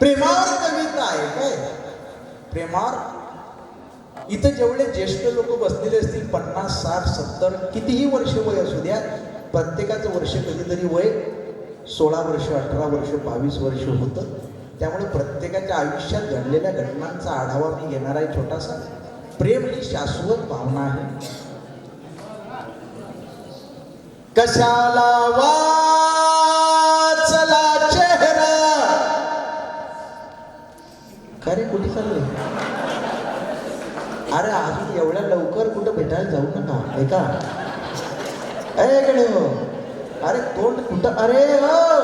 प्रेमावर कविता आहे काय? प्रेमावर? इथं जेवढे ज्येष्ठ लोक बसलेले असतील पन्नास साठ सत्तर कितीही वर्ष वय असू द्या प्रत्येकाचं वर्ष कधीतरी वय सोळा वर्ष अठरा वर्ष बावीस वर्ष होतं. त्यामुळे प्रत्येकाच्या आयुष्यात घडलेल्या घटनांचा आढावा मी घेणार आहे छोटासा. प्रेम ही शाश्वत भावना आहे. कशाला वा खरे कुठे चालले? अरे अजून एवढ्या लवकर कुठं भेटायला जाऊ नका ऐका. अरे गणे हो अरे तोंड कुठं? अरे हो.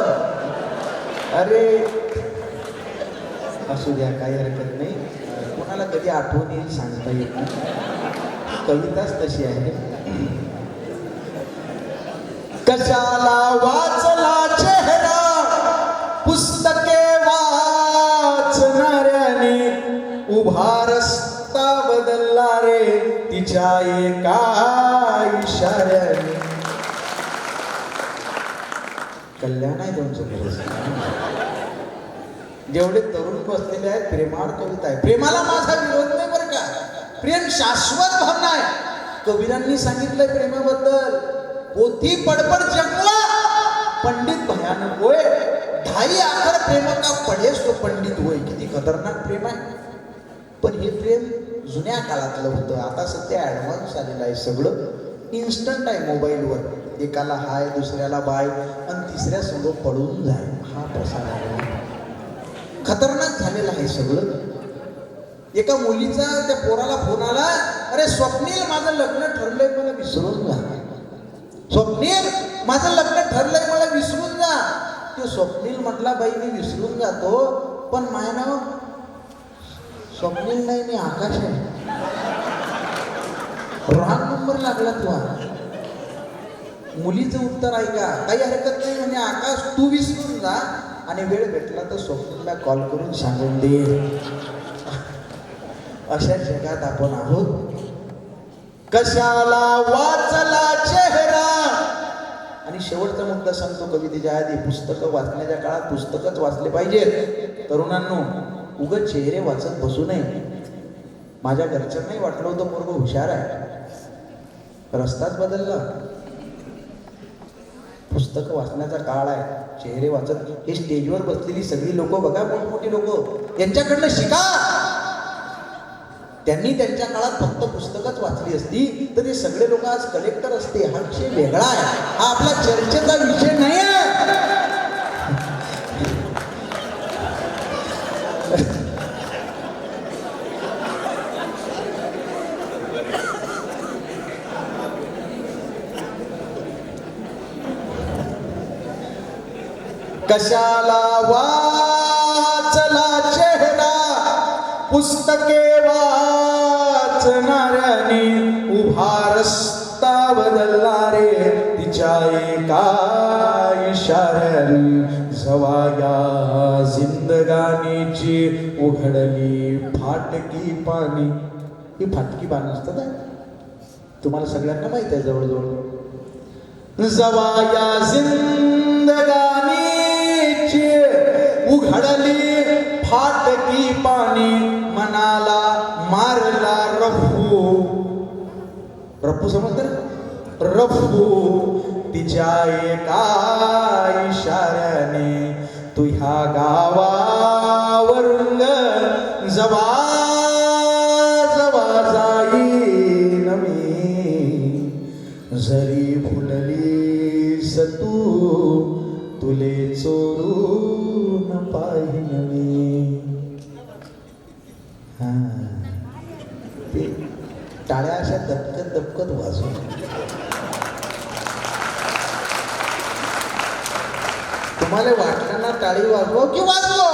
अरे. असू द्या काही हरकत नाही. कोणाला कधी आठवण येईल सांगता येत नाही. कविताच तशी आहे. कशाला वाचला तिच्या एका इशाऱ्याने कल्याण आहे तुमचं जेवढे तरुण बसलेले आहेत प्रेमावर कविता आहे. प्रेमाला माझा विरोध नाही बरं का? प्रेम शाश्वत भावना आहे. कबीरांनी सांगितलंय प्रेमाबद्दल. पोथी पडपड जगला. पंडित भयानक होय. धाई आखर प्रेम का पडेस तो पंडित होय. किती खतरनाक प्रेम आहे. पण हे प्रेम जुन्या काळातलं होतं. आता सध्या ॲडव्हान्स आलेलं आहे सगळं. इन्स्टंट आहे मोबाईलवर एकाला हाय दुसऱ्याला बाय आणि तिसऱ्या संग पडून जाय हा प्रसार आहे. खतरनाक झालेलं आहे सगळं. एका मुलीचा त्या पोराला फोन आला अरे स्वप्नील माझं लग्न ठरलंय मला विसरून जा. स्वप्नील माझं लग्न ठरलंय मला विसरून जा. तो स्वप्नील म्हटला बाई मी विसरून जातो पण माय नाव स्वप्नील नाही मी आकाश आहे. रॉंग नंबर लागला तुला. मुलीचं उत्तर ऐका. काही हरकत नाही म्हणजे आकाश तू विसरून जा. आणि वेळ भेटला तर स्वप्नीलला कॉल करून सांगून दे. अशा जगात आपण आहोत. कशाला वाचला चेहरा? आणि शेवटचा मुद्दा सांगतो कवितेच्या आधी पुस्तकं वाचण्याच्या काळात पुस्तकच वाचले पाहिजेत. तरुणांनो उगत चेहरे वाचत बसू नये. माझ्या घरच्यांनाही वाटलं होतं पोरग हुशार आहे. रस्ताच बदलला. पुस्तकं वाचण्याचा काळ आहे. चेहरे वाचत हे स्टेजवर बसलेली सगळी लोक बघा मोठमोठी लोक. यांच्याकडनं शिका! त्यांनी त्यांच्या काळात फक्त पुस्तकच वाचली असती तर ते सगळे लोक आज कलेक्टर असते. हा विषय वेगळा आहे. हा आपला चर्चेचा विषय नाही आहे कशाला वाचला चेहरा? पुस्तके वाचणाऱ्याने उभा रस्ता बदलला रे. तिच्या एका इशाऱ्याने जवाया जिंदगानीची उघडली फाटकी पाणी. ही फाटकी पाणी असतात तुम्हाला सगळ्यांना माहीत आहे जवळजवळ. जवाया जिंदगानीची उघडली फाटकी पाणी मनाला मारला रफू. रफू समजत रफू तिच्या एका इशाऱ्याने तू ह्या गावावरून जवा अशा दबकत दबकत वाजू तुम्हाला वाटलं ना टाळी वाजवा की वाजवा?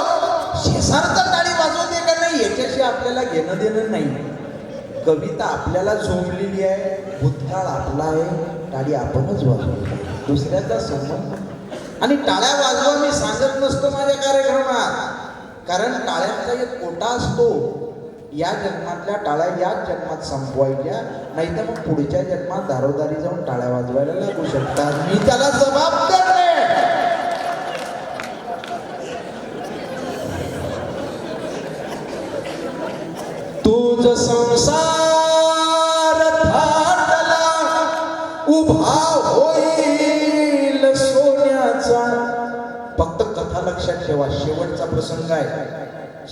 शेजारचा टाळी वाजवते का नाही? याच्याशी आपल्याला घेणं देणं नाही. कविता आपल्याला झोंबलेली आहे भूतकाळ आपला आहे टाळी आपणच वाजवली दुसऱ्याचा संबंध आणि टाळ्या वाजवा मी सांगत नसतो माझ्या कार्यक्रमात. कारण टाळ्यांचा एक कोटा असतो. या जन्मातल्या टाळ्या याच जन्मात संपवायच्या नाही तर मग पुढच्या जन्मात दारोदारी जाऊन टाळ्या वाजवायला लागू शकतात. मी त्याला जबाबदार तुझ संसार थाटला उभा होईल सोन्याचा. फक्त कथा लक्षात ठेवा शेवटचा प्रसंग आहे.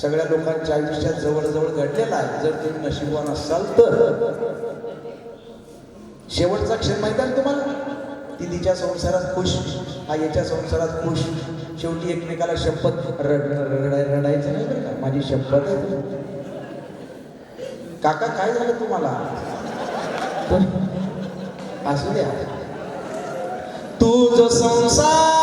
सगळ्या लोकांच्या आयुष्यात जवळजवळ घडलेला आहे. जर तुम्ही नशिबवान असाल तर. शेवटचा क्षण माहिती आहे तुम्हाला? ती तिच्या संसारात खुश हा याच्या संसारात खुश. शेवटी एकमेकाला शपथ रड रडाय रडायचं नाही बरं का? माझी शपथ. काका काय झालं तुम्हाला? असू द्या. तुझ संसार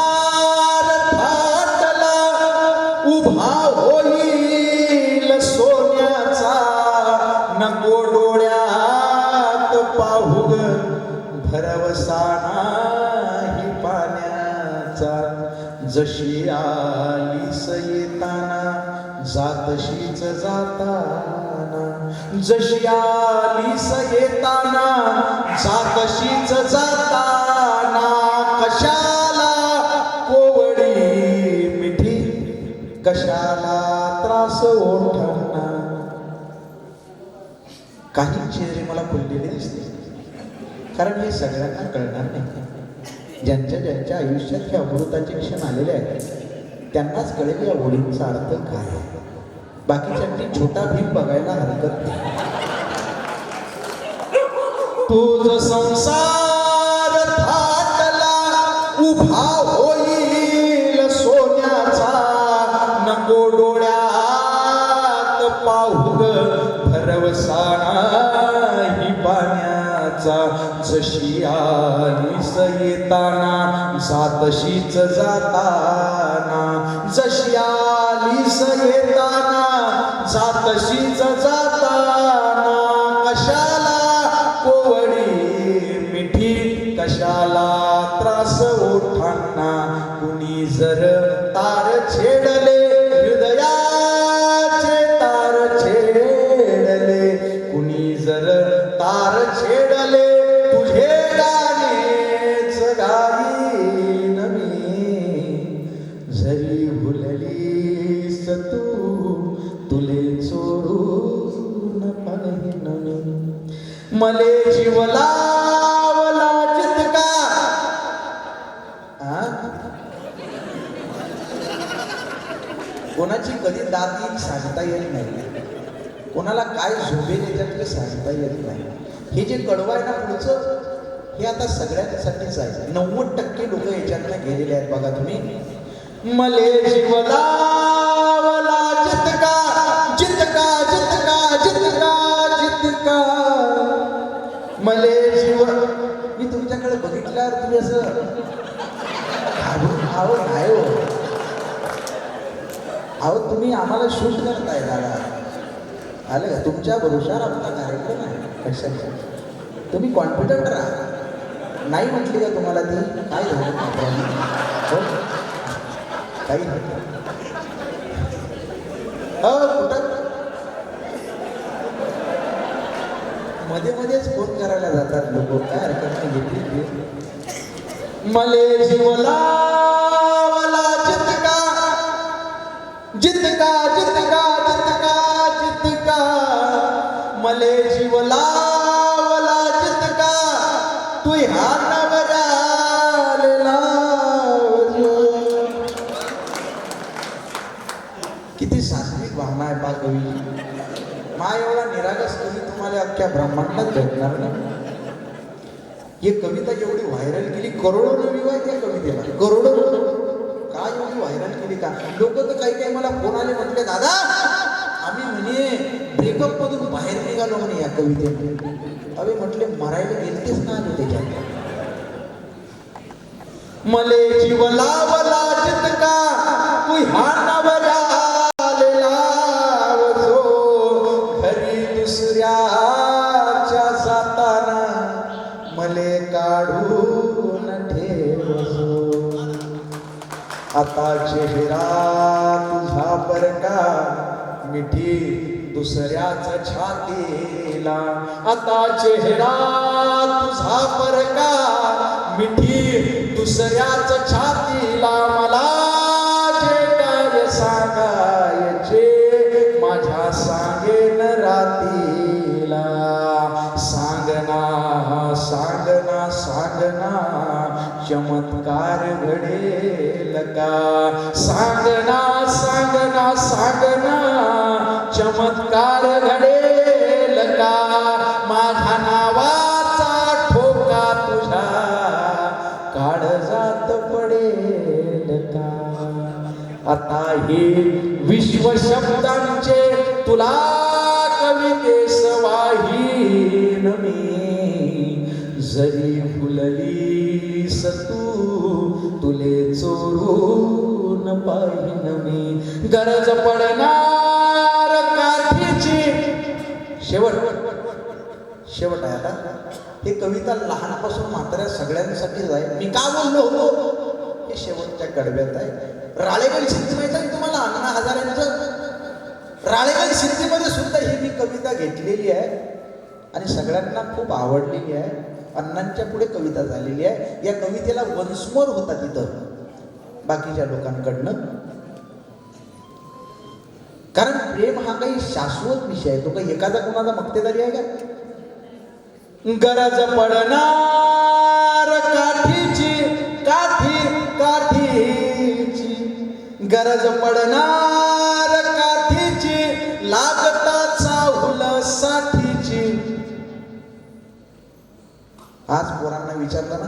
जाताना जशी आलीस येताना जातशीच जाताना कशाला कोवडी मिठी? कशाला त्रास ओठांना? काही चेहरे मला खुललेले दिसते कारण हे सगळ्यांना कळणार नाही. ज्यांच्या ज्यांच्या आयुष्यात हे अमृताचे क्षण आलेले आहेत त्यांनाच कळेल या ओळींचा अर्थ काय आहे. बाकीच्यांनी छोटा भीम बघायला हरकत नाही. तुझ संसार थाटला उभा होईल सोन्याचा. नको डोळ्यात पाहुग ग पाण्याचा. जशी आली येताना जातशीच जाताना. जशी आली येताना जातशीच जाताना कशाला कोवडी मिठी? कशाला त्रास ओठांना? कुणी जर तार छेडले कोणाची कधी सांगता येत नाही. कोणाला काय झोपेल याच्यात सांगता येत नाही. हे जे कडवं आहे ना पुढचं हे आता सगळ्यांसाठीच आहे. नव्वद टक्के लोक याच्यातनं गेलेले आहेत बघा तुम्ही. मले जीवला जितका जितका जितका जितका जितका. मले जीव मी तुमच्याकडे बघितल्यावर तुम्ही असं घाबरून नाही हो अहो तुम्ही आम्हाला शूट करताय दादा. आलं का? तुमच्या भरोशावर आमचा कार्यक्रम आहे. कशाचा तुम्ही कॉन्फिडंट राहा. नाही म्हटली का तुम्हाला ती? काय झालं? हो? काही हो कुठं? मध्ये मध्येच फोन करायला जातात लोक. काय हरकत नाही घेतली मले जीवला जितका जितका जितका जितका। मले जीवला वला जितका तू ह्या नवऱ्याला किती सात्विक भावना आहे बा कवी. मा एवढा निरागस कवी तुम्हाला अख्ख्या ब्रह्मांडात भेटणार ही कविता एवढी व्हायरल केली करोडो आहे त्या कवितेला करोडो का एवढी व्हायरल केली का? लोक तर काही काही मला फोन आले म्हटले दादा आम्ही म्हणे ब्रेकअप मधून बाहेर निघालो म्हणे या कवितेत अरे म्हटले मरायला गेलतेच ना आले त्याच्यात? मले जीव लावला जितका तू हार आता चेहरा तुझा बरका मिठी दुसऱ्याच छातीला. आता चेहरा तुझा बरका मिठी दुसऱ्याच छातीला. मला जे काय सांगायचे माझ्या सांगेन रातीला. केला सांगना सांगना सांगना. चमत्कार घडेल का सांगना सांगना सांगना चमत्कार घडेल का माझा नावाचा ठोका तुझ्या काळजात पडेल का आता हे विश्व शब्दांचे तुला तू तुले चोरून पाहिन मी. गरज पडणार काठीची. शेवट. शेवट आहे आता हे कविता लहानपासून म्हाताऱ्या सगळ्यांसाठीच आहे मी का बोललो? होतो हे शेवटच्या कडव्यात आहे. राळेगड शिंदे माहिती आहे तुम्हाला? अण्णा हजारांचं? राळेगड शिंदेमध्ये सुद्धा ही मी कविता घेतलेली आहे. आणि सगळ्यांना खूप आवडलेली आहे. अण्णांच्या पुढे कविता झालेली आहे. या कवितेला वंसमोर होता तिथं. बाकीच्या लोकांकडनं. कारण प्रेम हा काही शाश्वत विषय आहे. तो काही एखादा कोणाचा मक्तेदारी आहे का? गरज पडणार काठीची काठी काठीची. गरज पडणार आज पोरांना विचारलं ना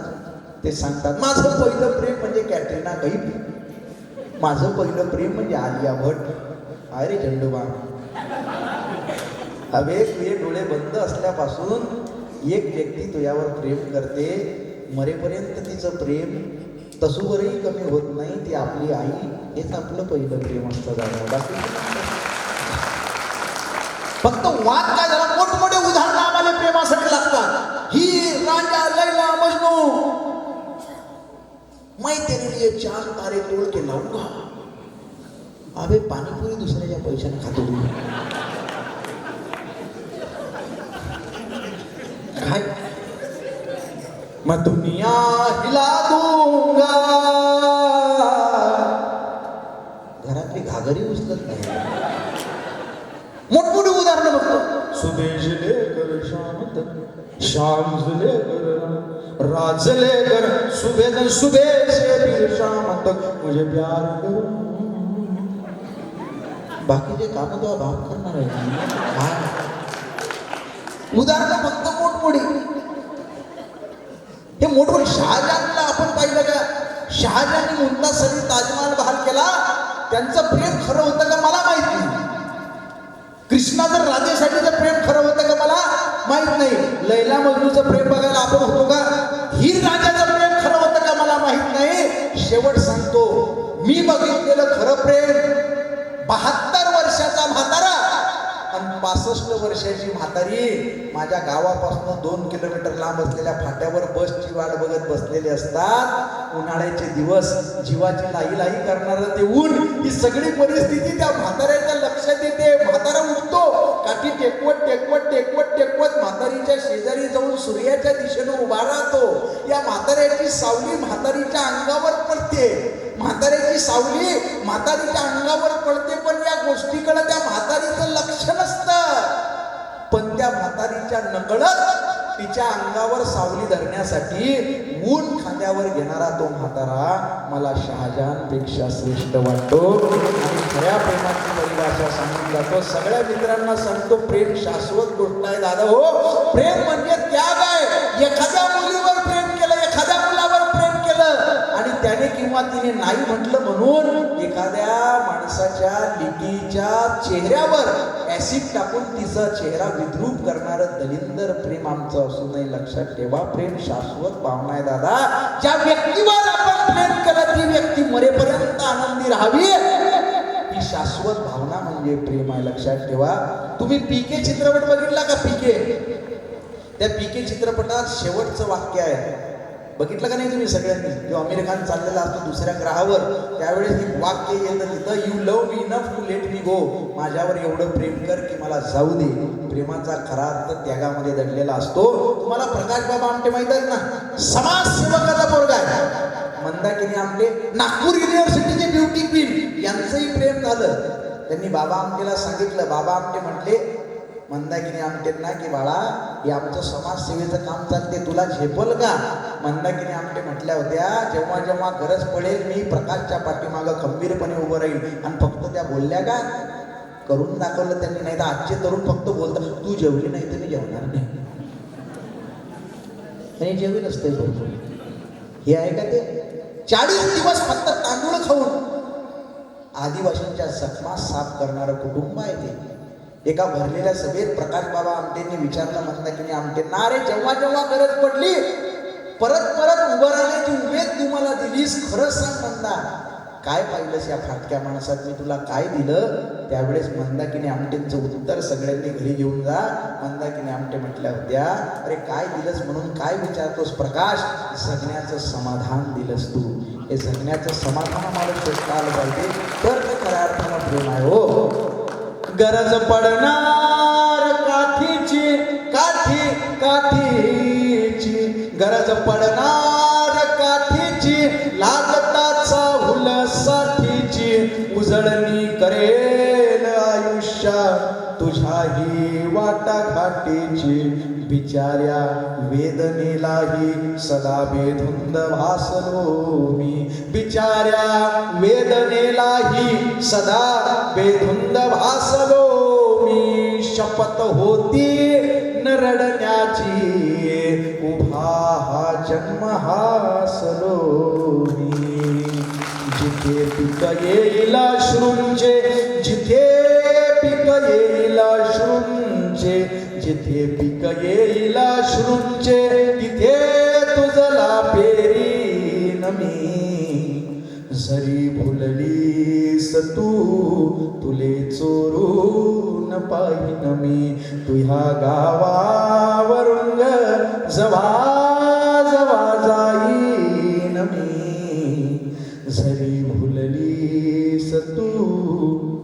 ते सांगतात माझं पहिलं प्रेम म्हणजे कॅटरीना कैफ माझं पहिलं प्रेम म्हणजे आलिया भट. अरे झेंडूबा अवे तुझे डोळे बंद असल्यापासून एक व्यक्ती तुझ्यावर प्रेम करते मरेपर्यंत तिचं प्रेम तसूवरही कमी होत नाही ती आपली आई हेच आपलं पहिलं प्रेम असतं. जाणं बाकी फक्त वाद काय झाला? मोठमोठे उदाहरणं आम्हाला प्रेमासाठी लागतात. ही राजा लैला मजनू. मैं तेरे लिए चार तारे तोड़ के लाऊंगा अबे पाणीपुरी दुसऱ्याच्या पैशाने खातो काय? मैं दुनिया हिला दूंगा. उदाहरणं बघतो. सुबेश लेकर शांत तक शाम से लेकर रात से लेकर सुबह तक सुबह से फिर शाम तक मुझे म्हणजे प्यार करो बाकीचे काम तो बाप करणार आहे. हा. उदाहरणं फक्त मोठमोठी. हे मोठमोठी शहाजहानला आपण पाहिलं का? शहाजहानने सरी ताजमहाल बहाल केला. त्यांचं प्रेम खरं होतं का? मला कृष्णाचं राधेसाठीचं प्रेम खरं होतं का मला? माहीत नाही. लैला मजनूचं प्रेम बघायला आपण होतो का? ही राजाचं प्रेम खरं होतं का मला माहीत नाही. शेवट सांगतो मी बघितलेलं खरं प्रेम बहात्तर वर्षाचा म्हातारा आणि पासष्ट वर्षाची म्हातारी माझ्या गावापासून दोन किलोमीटर लांब असलेल्या फाट्यावर बसची वाट बघत बसलेले असतात. उन्हाळ्याचे दिवस जीवाची लाही लाही करणारं ते ऊन ही सगळी परिस्थिती त्या म्हाताऱ्याच्या लक्षात येते म्हातारा उठतो काठी टेकवत टेकवत टेकवत टेकवत म्हातारीच्या शेजारी जाऊन सूर्याच्या दिशेनं उभा राहतो? या म्हाताऱ्याची सावली म्हातारीच्या अंगावर पडते. म्हाताऱ्याची सावली म्हातारीच्या अंगावर पडते पण या गोष्टीकडे त्या म्हातारीचं लक्ष नसतं. पण त्या म्हातारीच्या नकळत तिच्या अंगावर सावली धरण्यासाठी ऊन खांद्यावर घेणारा तो म्हातारा मला शहाजहानपेक्षा श्रेष्ठ वाटतो. आणि खऱ्या प्रेमाची परिभाषा सांगून जातो. सगळ्या मित्रांना सांगतो प्रेम शाश्वत गोष्ट आहे दादा हो. प्रेम म्हणजे त्याग आहे. एखाद्या मुलीवर प्रेम केलं एखाद्या मुलावर प्रेम केलं. आणि त्याने किंवा तिने नाही म्हटलं म्हणून एखाद्या माणसाच्या लिटीच्या चेहऱ्यावर ऍसिड टाकून तिचा चेहरा विद्रूप करणारं दलिंदर प्रेम आमचं असू नये लक्षात ठेवा. प्रेम शाश्वत भावना आहे दादा. ज्या व्यक्तीवर आपण प्रेम करत ती व्यक्ती मरेपर्यंत आनंदी राहावी. ही शाश्वत भावना म्हणजे प्रेम आहे लक्षात ठेवा. तुम्ही पीके चित्रपट बघितला का पीके त्या पीके चित्रपटात शेवटचं वाक्य आहे. बघितलं का नाही तुम्ही सगळ्यांनी? जो अमीर खान चाललेला असतो दुसऱ्या ग्रहावर त्यावेळेस एक वाक्य येतं तिथं you love me enough to let me go माझ्यावर एवढं प्रेम कर की मला जाऊ दे. प्रेमाचा खरा अर्थ त्यागामध्ये दडलेला असतो. तुम्हाला प्रकाश बाबा आमटे माहीत आहेत ना? समाजसेवकाचा पोरगा आहे. मंदाकिनी आमटे नागपूर युनिव्हर्सिटीचे ब्युटी क्वीन यांचंही प्रेम झालं. त्यांनी बाबा आमटेला सांगितलं. बाबा आमटे म्हटले मंदाकिनी आमटेंना की बाळा हे आमचं समाजसेवेचं काम चालते. तुला झेपल का? मंदाकिनी आमटे म्हटल्या होत्या जेव्हा जेव्हा गरज पडेल मी प्रकाशच्या पाठीमागं खंबीरपणे उभं राहील. आणि फक्त त्या बोलल्या का? करून दाखवलं त्यांनी नाही तर आजचे तरुण फक्त बोलतात तू जेवली नाही तर मी जेवणार नाही. आणि जेवी नसते हे आहे का ते? चाळीस दिवस फक्त तांदूळ खाऊन. आदिवासींच्या जखमा साफ करणारं कुटुंब आहे ते. एका भरलेल्या सभेत प्रकाश बाबा आमटेंनी विचारलं म्हणता की आमटेंना रे जेव्हा जेव्हा गरज पडली परत परत उभं राहण्याची उमेद तू मला दिलीस खरंच सांग म्हणता काय पाहिलंस या फाटक्या माणसात? मी तुला काय दिलं? त्यावेळेस मंदाकिनी आमटेंचं उत्तर सगळ्यांनी घरी घेऊन जा. मंदाकिनी आमटे म्हटल्या होत्या अरे काय दिलंस म्हणून काय विचारतोस प्रकाश? जगण्याचं समाधान दिलंस तू. हे जगण्याचं समाधान आम्हाला शोधता आलं पाहिजे. तर ते खऱ्या अर्थानं प्रेम आहे हो. गरज पडणार काठीची काठी काठी. गरज पडणार काठीची लागताचा हुल साठीची उजळणी करेल आयुष्या तुझ्याही वाटा घाटीची बिचाऱ्या वेदनेलाही सदा बेधुंद भासलो मी. बिचाऱ्या वेदनेलाही सदा बेधुंद भासलो मी. शपथ होती रडण्याची. उभा हा जन्म हासलो मी जिथे पिक येईल श्रुंचे जिथे पिक येईल श्रुंचे जिथे पिक येईल श्रुंचे तिथे तुझला पेरीन मी. जरी भुलली तू तुले चोरून पाहिन मी तुह्या गावावरून ग जवा जवा जाईन मी जरी भुललीस तू